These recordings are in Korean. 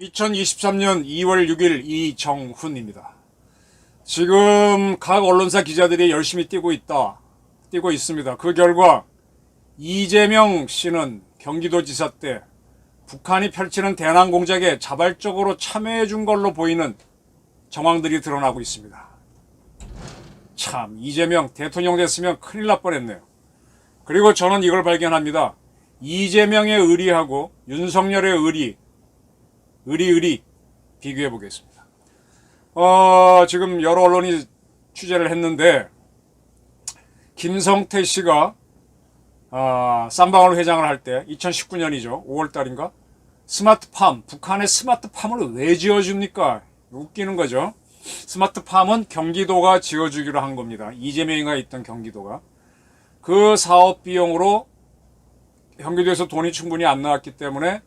(2023년 2월 6일) 이정훈입니다. 지금 각 언론사 기자들이 열심히 뛰고 있다. 뛰고 있습니다. 그 결과 이재명 씨는 경기도지사 때 북한이 펼치는 대남 공작에 자발적으로 참여해 준 걸로 보이는 정황들이 드러나고 있습니다. 참 이재명 대통령 됐으면 큰일 날 뻔했네요. 그리고 저는 이걸 발견합니다. 이재명의 의리하고 윤석열의 의리, 의리 의리 비교해 보겠습니다. 어, 지금 여러 언론이 취재를 했는데 김성태 씨가 아, 쌈방울 회장을 할 때 2019년이죠. 5월 달인가? 스마트팜, 북한의 스마트팜을 왜 지어줍니까? 웃기는 거죠. 스마트팜은 경기도가 지어주기로 한 겁니다. 이재명이가 있던 경기도가. 그 사업 비용으로 경기도에서 돈이 충분히 안 나왔기 때문에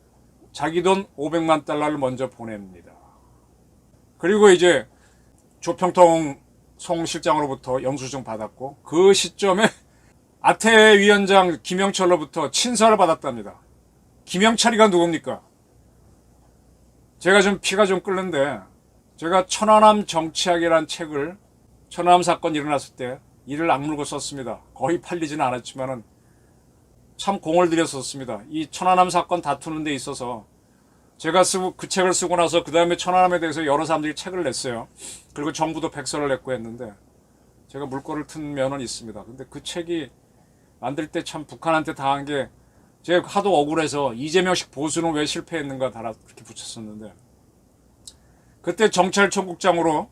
자기 돈 500만 달러를 먼저 보냅니다. 그리고 이제 조평통 송 실장으로부터 영수증 받았고 그 시점에 아태 위원장 김영철로부터 친서를 받았답니다. 김영철이가 누굽니까? 제가 좀 피가 좀 끓는데 제가 천안함 정치학이라는 책을 천안함 사건 일어났을 때 이를 악물고 썼습니다. 거의 팔리지는 않았지만은 참 공을 들였었습니다. 이 천안함 사건 다투는 데 있어서 제가 쓰고 그 책을 쓰고 나서 그 다음에 천안함에 대해서 여러 사람들이 책을 냈어요. 그리고 정부도 백서를 냈고 했는데 제가 물꼬를 튼 면은 있습니다. 근데 그 책이 만들 때 참 북한한테 당한 게 제가 하도 억울해서 이재명식 보수는 왜 실패했는가 달아 그렇게 붙였었는데 그때 정찰청국장으로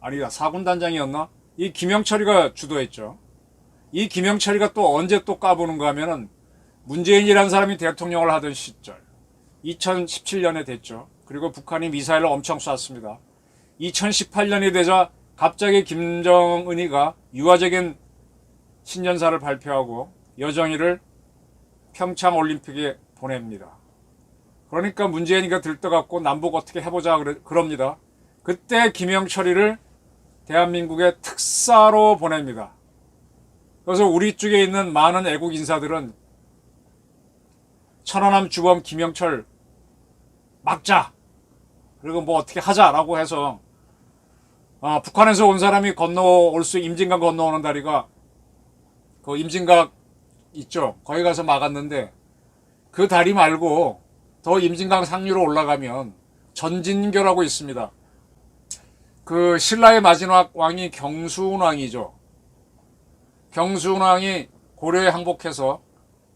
아니다 사군단장이었나 이 김영철이가 주도했죠. 이 김영철이가 또 언제 또 까보는가 하면은 문재인이라는 사람이 대통령을 하던 시절 2017년에 됐죠. 그리고 북한이 미사일을 엄청 쐈습니다. 2018년이 되자 갑자기 김정은이가 유화적인 신년사를 발표하고 여정이를 평창 올림픽에 보냅니다. 그러니까 문재인이가 들떠갖고 남북 어떻게 해보자 그러, 그럽니다. 그때 김영철이를 대한민국의 특사로 보냅니다. 그래서 우리 쪽에 있는 많은 애국 인사들은 천안함 주범 김영철 막자 그리고 뭐 어떻게 하자라고 해서 아, 북한에서 온 사람이 건너올 수 임진강 건너오는 다리가 그 임진각 있죠 거기 가서 막았는데 그 다리 말고 더 임진강 상류로 올라가면 전진교라고 있습니다 그 신라의 마지막 왕이 경수운 왕이죠 경수운 왕이 고려에 항복해서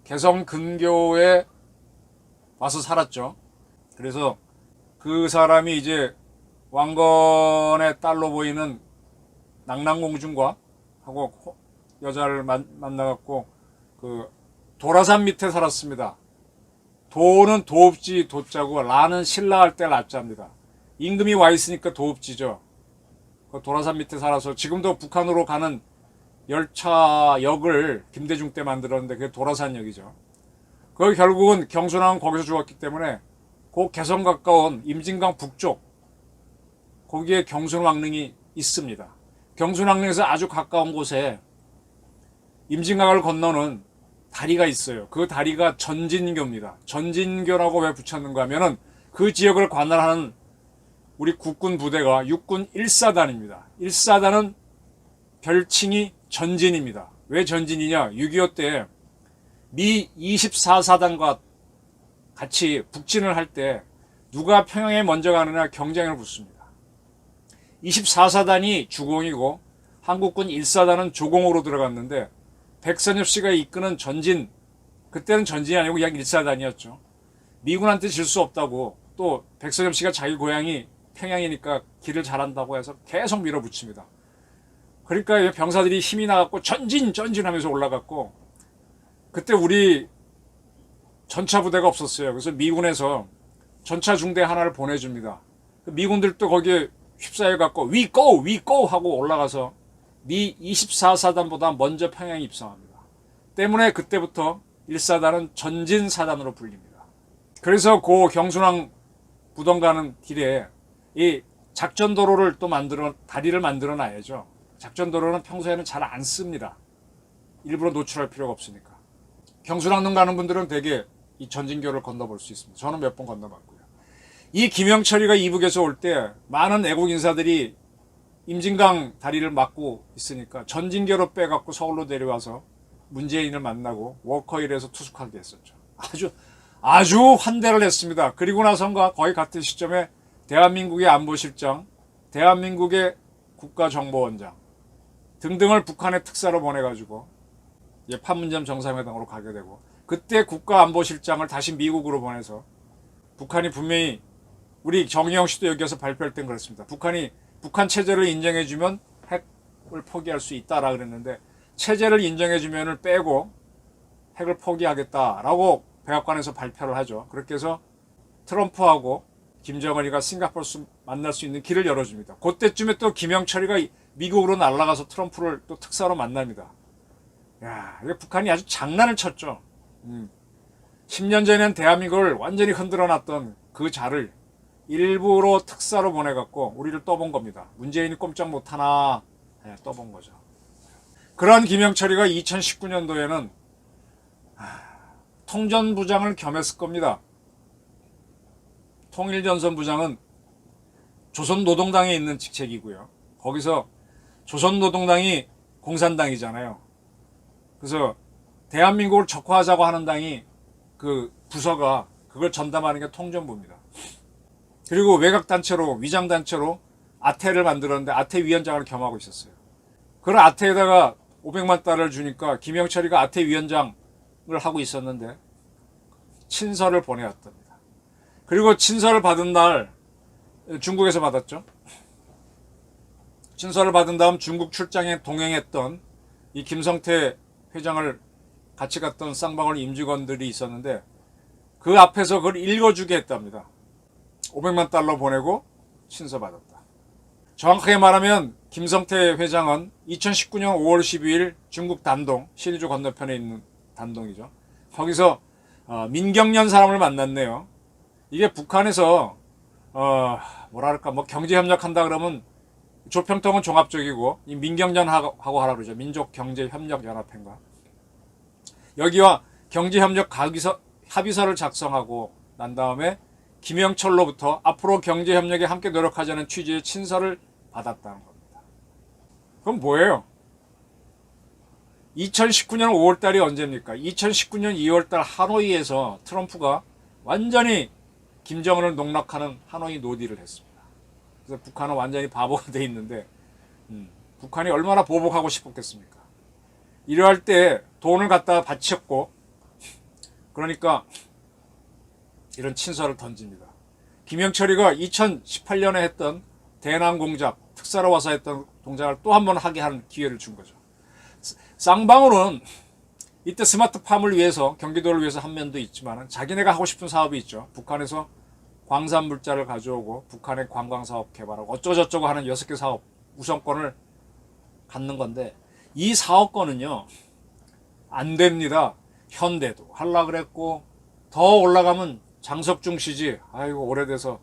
개성 근교에 와서 살았죠. 그래서 그 사람이 이제 왕건의 딸로 보이는 낙랑공주과 하고 여자를 만, 만나갖고 그 도라산 밑에 살았습니다. 도는 도읍지 도자고 라는 신라 할 때 라자입니다. 임금이 와 있으니까 도읍지죠. 그 도라산 밑에 살아서 지금도 북한으로 가는 열차 역을 김대중 때 만들었는데 그게 도라산역이죠. 그 결국은 경순왕은 거기서 죽었기 때문에 그 개성 가까운 임진강 북쪽 거기에 경순왕릉이 있습니다. 경순왕릉에서 아주 가까운 곳에 임진강을 건너는 다리가 있어요. 그 다리가 전진교입니다. 전진교라고 왜 붙였는가 하면은 그 지역을 관할하는 우리 국군 부대가 육군 1사단입니다. 1사단은 별칭이 전진입니다. 왜 전진이냐? 6.25 때 미 24사단과 같이 북진을 할 때 누가 평양에 먼저 가느냐 경쟁을 붙습니다. 24사단이 주공이고 한국군 1사단은 조공으로 들어갔는데 백선엽 씨가 이끄는 전진 그때는 전진이 아니고 그냥 1사단이었죠. 미군한테 질 수 없다고 또 백선엽 씨가 자기 고향이 평양이니까 길을 잘한다고 해서 계속 밀어붙입니다. 그러니까 병사들이 힘이 나갖고 전진 전진하면서 올라갔고 그때 우리 전차 부대가 없었어요. 그래서 미군에서 전차 중대 하나를 보내줍니다. 그 미군들도 거기에 휩싸여 갖고 위고 위고 하고 올라가서 미 24사단보다 먼저 평양에 입성합니다. 때문에 그때부터 1사단은 전진사단으로 불립니다. 그래서 고 경순왕 부동 가는 길에 이 작전 도로를 또 만들어 다리를 만들어 놔야죠. 작전 도로는 평소에는 잘 안 씁니다. 일부러 노출할 필요가 없으니까. 경순항로 가는 분들은 대개 이 전진교를 건너볼 수 있습니다. 저는 몇 번 건너봤고요. 이 김영철이가 이북에서 올 때 많은 애국 인사들이 임진강 다리를 막고 있으니까 전진교로 빼갖고 서울로 내려와서 문재인을 만나고 워커힐에서 투숙하게 했었죠. 아주 아주 환대를 했습니다. 그리고 나선가 거의 같은 시점에 대한민국의 안보실장, 대한민국의 국가정보원장 등등을 북한의 특사로 보내가지고 판문점 정상회담으로 가게 되고 그때 국가안보실장을 다시 미국으로 보내서 북한이 분명히 우리 정의영 씨도 여기서 발표할 땐 그렇습니다. 북한이 북한 체제를 인정해주면 핵을 포기할 수 있다라 그랬는데 체제를 인정해주면을 빼고 핵을 포기하겠다라고 백악관에서 발표를 하죠. 그렇게 해서 트럼프하고 김정은이가 싱가포르 수- 만날 수 있는 길을 열어줍니다. 그때쯤에 또 김영철이가 이- 미국으로 날아가서 트럼프를 또 특사로 만납니다. 야, 이게 북한이 아주 장난을 쳤죠. 음. 10년 전엔 대한민국을 완전히 흔들어 놨던 그 자를 일부러 특사로 보내갖고 우리를 떠본 겁니다. 문재인이 꼼짝 못하나 예, 떠본 거죠. 그런 김영철이가 2019년도에는 통전부장을 겸했을 겁니다. 통일전선부장은 조선노동당에 있는 직책이고요. 거기서 조선노동당이 공산당이잖아요. 그래서 대한민국을 적화하자고 하는 당이 그 부서가 그걸 전담하는 게 통전부입니다. 그리고 외곽단체로 위장단체로 아태를 만들었는데 아태 위원장을 겸하고 있었어요. 그런 아태에다가 500만 달러를 주니까 김영철이가 아태 위원장을 하고 있었는데 친서를 보내왔답니다. 그리고 친서를 받은 날 중국에서 받았죠. 친서를 받은 다음 중국 출장에 동행했던 이 김성태 회장을 같이 갔던 쌍방울 임직원들이 있었는데 그 앞에서 그걸 읽어주게 했답니다. 500만 달러 보내고 친서 받았다. 정확하게 말하면 김성태 회장은 2019년 5월 12일 중국 단동 시리즈 건너편에 있는 단동이죠. 거기서 어, 민경련 사람을 만났네요. 이게 북한에서 어, 뭐랄까 뭐 경제 협력한다 그러면 조평통은 종합적이고 이 민경련 하고 하고 하라 그러죠. 민족 경제 협력 연합회인가. 여기와 경제 협력 가기서 합의서를 작성하고 난 다음에 김영철로부터 앞으로 경제 협력에 함께 노력하자는 취지의 친서를 받았다는 겁니다. 그럼 뭐예요? 2019년 5월 달이 언제입니까? 2019년 2월 달 하노이에서 트럼프가 완전히 김정은을 농락하는 하노이 노딜을 했습니다. 그래서 북한은 완전히 바보가 돼 있는데 음, 북한이 얼마나 보복하고 싶었겠습니까? 이러할 때 돈을 갖다가 바쳤고 그러니까 이런 친서를 던집니다. 김영철이가 2018년에 했던 대남 공작 특사로 와서 했던 동작을 또 한 번 하게 하는 기회를 준 거죠. 쌍방울은 이때 스마트팜을 위해서 경기도를 위해서 한 면도 있지만 자기네가 하고 싶은 사업이 있죠. 북한에서 광산 물자를 가져오고 북한의 관광 사업 개발하고 어쩌고저쩌고 하는 여섯 개 사업 우선권을 갖는 건데 이 사업권은요 안 됩니다. 현대도 할라 그랬고 더 올라가면 장석중 씨지. 아이고 오래돼서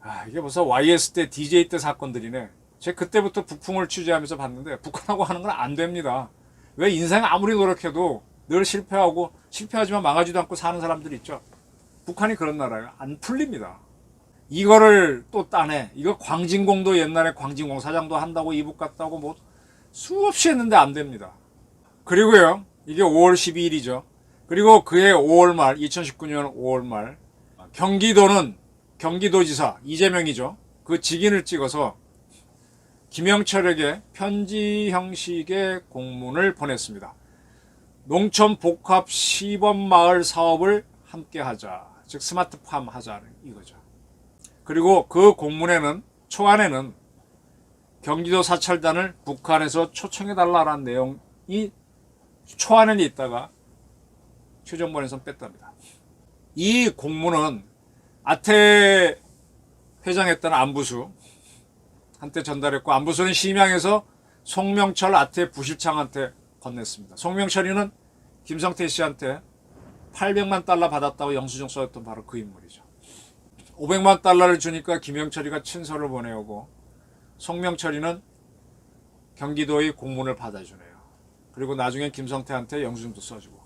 아 이게 벌써 YS 때 DJ 때 사건들이네. 제가 그때부터 북풍을 취재하면서 봤는데 북한하고 하는 건 안 됩니다. 왜 인생 아무리 노력해도 늘 실패하고 실패하지만 망하지도 않고 사는 사람들이 있죠. 북한이 그런 나라예요. 안 풀립니다. 이거를 또 따내. 이거 광진공도 옛날에 광진공 사장도 한다고 이북 갔다고 뭐 수없이 했는데 안 됩니다. 그리고요. 이게 5월 12일이죠. 그리고 그해 5월 말 2019년 5월 말 경기도는 경기도지사 이재명이죠. 그 직인을 찍어서 김영철에게 편지 형식의 공문을 보냈습니다. 농촌 복합 시범 마을 사업을 함께 하자. 즉 스마트팜 하자는 이거죠. 그리고 그 공문에는 초안에는 경기도 사찰단을 북한에서 초청해 달라는 내용이 초안에 있다가 최정권에서 뺐답니다. 이 공문은 아태 회장했던 안부수 한테 전달했고 안부수는 심양에서 송명철 아태 부실장한테 건넸습니다. 송명철이는 김성태 씨한테 800만 달러 받았다고 영수증 써였던 바로 그 인물이죠. 500만 달러를 주니까 김영철이가 친서를 보내오고 송명철이는 경기도의 공문을 받아주네요. 그리고 나중에 김성태한테 영수증도 써주고.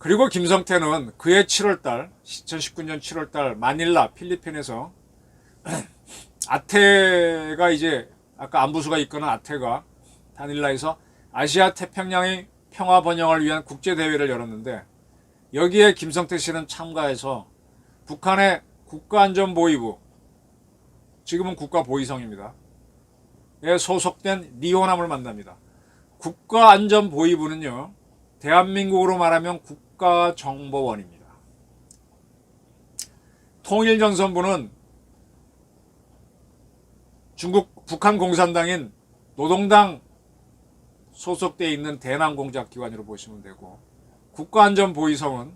그리고 김성태는 그해 7월달, 2019년 7월달 마닐라 필리핀에서 아태가 이제 아까 안부수가 이끄는 아태가 다닐라에서 아시아 태평양의 평화 번영을 위한 국제 대회를 열었는데 여기에 김성태 씨는 참가해서 북한의 국가안전보위부 지금은 국가보위성입니다. 에 소속된 리호남을 만납니다. 국가안전보위부는요, 대한민국으로 말하면 국 가정보원입니다. 통일전선부는 중국 북한 공산당인 노동당 소속되어 있는 대남 공작 기관으로 보시면 되고 국가안전보위성은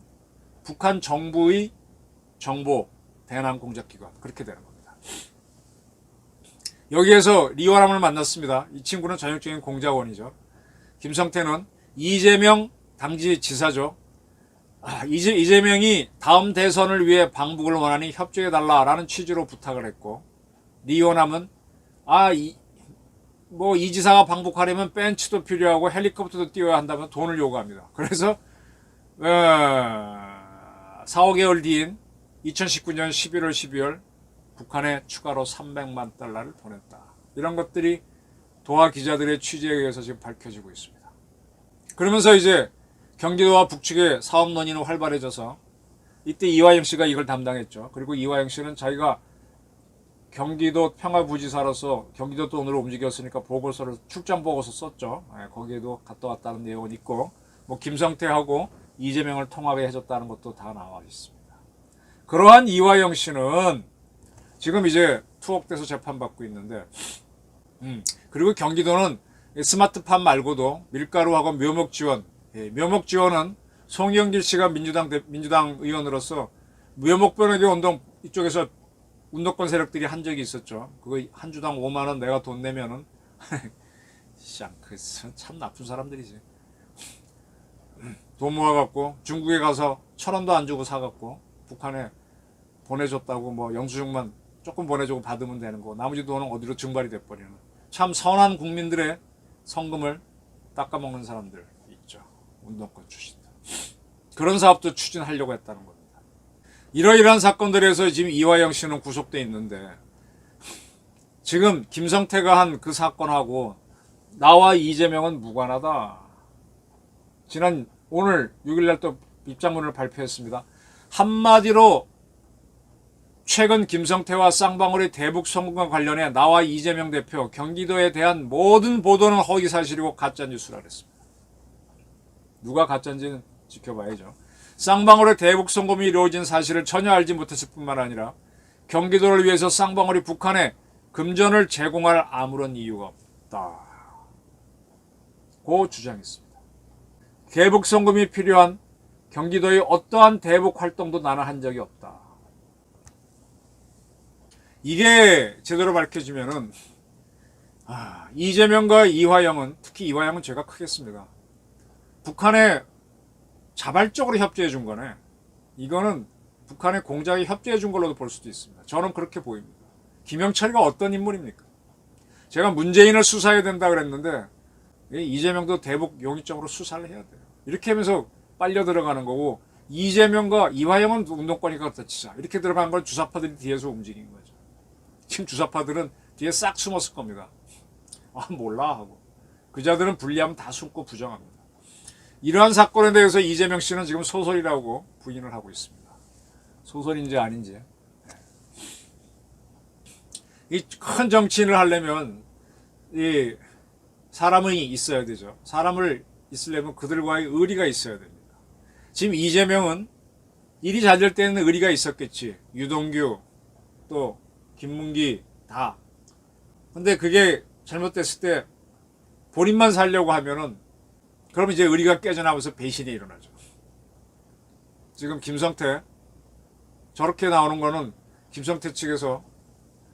북한 정부의 정보 대남 공작 기관 그렇게 되는 겁니다. 여기에서 리오람을 만났습니다. 이 친구는 전형적인 공작원이죠. 김성태는 이재명 당시 지사죠. 아, 이재, 이재명이 다음 대선을 위해 방북을 원하니 협조해달라라는 취지로 부탁을 했고, 리오남은, 아, 이, 뭐, 이 지사가 방북하려면 벤츠도 필요하고 헬리콥터도 띄워야 한다면 돈을 요구합니다. 그래서, 어, 4, 5개월 뒤인 2019년 11월, 12월, 북한에 추가로 300만 달러를 보냈다. 이런 것들이 도하 기자들의 취재에 의해서 지금 밝혀지고 있습니다. 그러면서 이제 경기도와 북측의 사업 논의는 활발해져서 이때 이화영 씨가 이걸 담당했죠. 그리고 이화영 씨는 자기가 경기도 평화부지사로서 경기도 돈으로 움직였으니까 보고서를 출장 보고서 썼죠. 예, 거기에도 갔다 왔다는 내용은 있고 뭐 김성태하고 이재명을 통합해 해줬다는 것도 다 나와 있습니다. 그러한 이화영 씨는 지금 이제 투옥돼서 재판받고 있는데 음, 그리고 경기도는 스마트팜 말고도 밀가루하고 묘목 지원, 예, 묘목 지원은 송영길 씨가 민주당 대, 민주당 의원으로서 묘목 변호기 운동 이쪽에서 운동권 세력들이 한 적이 있었죠. 그거 한 주당 5만 원 내가 돈 내면은 참 나쁜 사람들이지. 돈 모아갖고 중국에 가서 천 원도 안 주고 사갖고 북한에 보내줬다고 뭐 영수증만 조금 보내주고 받으면 되는 거. 나머지 돈은 어디로 증발이 돼버리는. 참 선한 국민들의 성금을 닦아먹는 사람들. 운동권 출신들. 그런 사업도 추진하려고 했다는 겁니다. 이러이러한 사건들에서 지금 이화영 씨는 구속돼 있는데 지금 김성태가 한 그 사건하고 나와 이재명은 무관하다. 지난 오늘 6일날 또 입장문을 발표했습니다. 한마디로 최근 김성태와 쌍방울의 대북 성공과 관련해 나와 이재명 대표 경기도에 대한 모든 보도는 허위 사실이고 가짜 뉴스라 그랬습니다. 누가 가짜인지는 지켜봐야죠. 쌍방울의 대북 성공이 이루어진 사실을 전혀 알지 못했을 뿐만 아니라 경기도를 위해서 쌍방울이 북한에 금전을 제공할 아무런 이유가 없다. 고 주장했습니다. 대북 성금이 필요한 경기도의 어떠한 대북 활동도 나는 한 적이 없다. 이게 제대로 밝혀지면은 아, 이재명과 이화영은 특히 이화영은 죄가 크겠습니다. 북한에 자발적으로 협조해 준 거네. 이거는 북한의 공작에 협조해 준 걸로도 볼 수도 있습니다. 저는 그렇게 보입니다. 김영철이가 어떤 인물입니까? 제가 문재인을 수사해야 된다 그랬는데 이재명도 대북 용의점으로 수사를 해야 돼요. 이렇게 하면서 빨려 들어가는 거고 이재명과 이화영은 운동권이 같치자 이렇게 들어간 걸 주사파들이 뒤에서 움직인 거죠. 지금 주사파들은 뒤에 싹 숨었을 겁니다. 아 몰라 하고 그자들은 불리하면 다 숨고 부정합니다. 이러한 사건에 대해서 이재명 씨는 지금 소설이라고 부인을 하고 있습니다. 소설인지 아닌지. 이 큰 정치인을 하려면 이 사람이 있어야 되죠. 사람을 있으려면 그들과의 의리가 있어야 됩니다. 지금 이재명은 일이 잘 될 때는 의리가 있었겠지. 유동규 또 김문기 다. 근데 그게 잘못됐을 때 본인만 살려고 하면은 그러면 이제 의리가 깨져나면서 배신이 일어나죠. 지금 김성태 저렇게 나오는 거는 김성태 측에서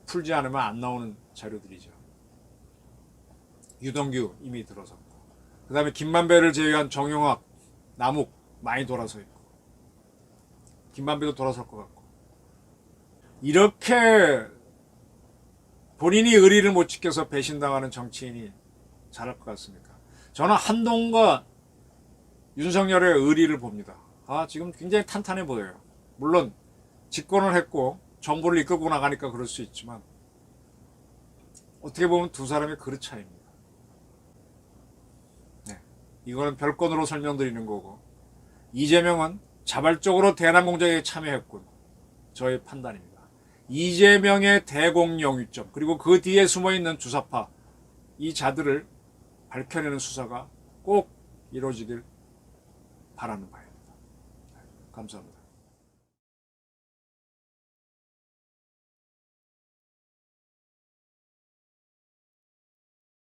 풀지 않으면 안 나오는 자료들이죠. 유동규 이미 들어섰고 그 다음에 김만배를 제외한 정용학, 남욱 많이 돌아서 있고 김만배도 돌아설 것 같고 이렇게 본인이 의리를 못 지켜서 배신당하는 정치인이 잘할 것 같습니까? 저는 한동훈과 윤석열의 의리를 봅니다. 아, 지금 굉장히 탄탄해 보여요. 물론 집권을 했고 정부를 이끌고 나가니까 그럴 수 있지만 어떻게 보면 두 사람의 그릇 차이입니다. 네. 이거는 별건으로 설명드리는 거고 이재명은 자발적으로 대남 공작에 참여했군. 저의 판단입니다. 이재명의 대공 영유점 그리고 그 뒤에 숨어 있는 주사파 이 자들을 밝혀내는 수사가 꼭 이루어지길 바라는 바입니다. 감사합니다.